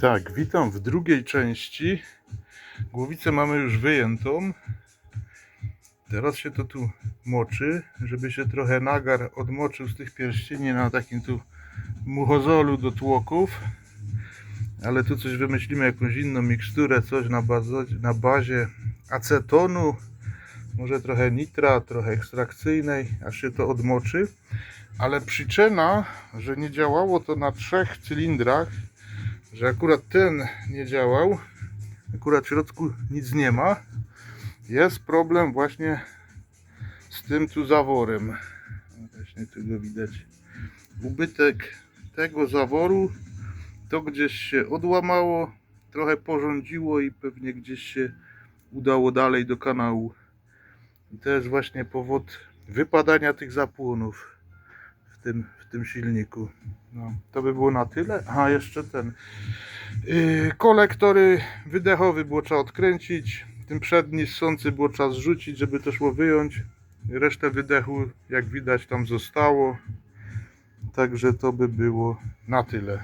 Tak, witam w drugiej części. Głowicę mamy już wyjętą. Teraz się to tu moczy, żeby się trochę nagar odmoczył z tych pierścieni na takim tu muchozolu do tłoków. Ale tu coś wymyślimy, jakąś inną miksturę, coś na, bazo, na bazie acetonu, może trochę nitra, trochę ekstrakcyjnej, aż się to odmoczy. Ale przyczyna, że nie działało to na trzech cylindrach, że akurat ten nie działał, akurat w środku nic nie ma, jest problem właśnie z tym tu zaworem. O, Właśnie tu go widać. Ubytek tego zaworu to gdzieś się odłamało, trochę porządziło i pewnie gdzieś się udało dalej do kanału. I to jest właśnie powód wypadania tych zapłonów w tym, w tym silniku. No, to by było na tyle. A jeszcze ten yy, kolektory wydechowy było trzeba odkręcić. Ten przedni ssący było trzeba zrzucić, żeby to szło wyjąć. Resztę wydechu, jak widać, tam zostało. Także to by było na tyle.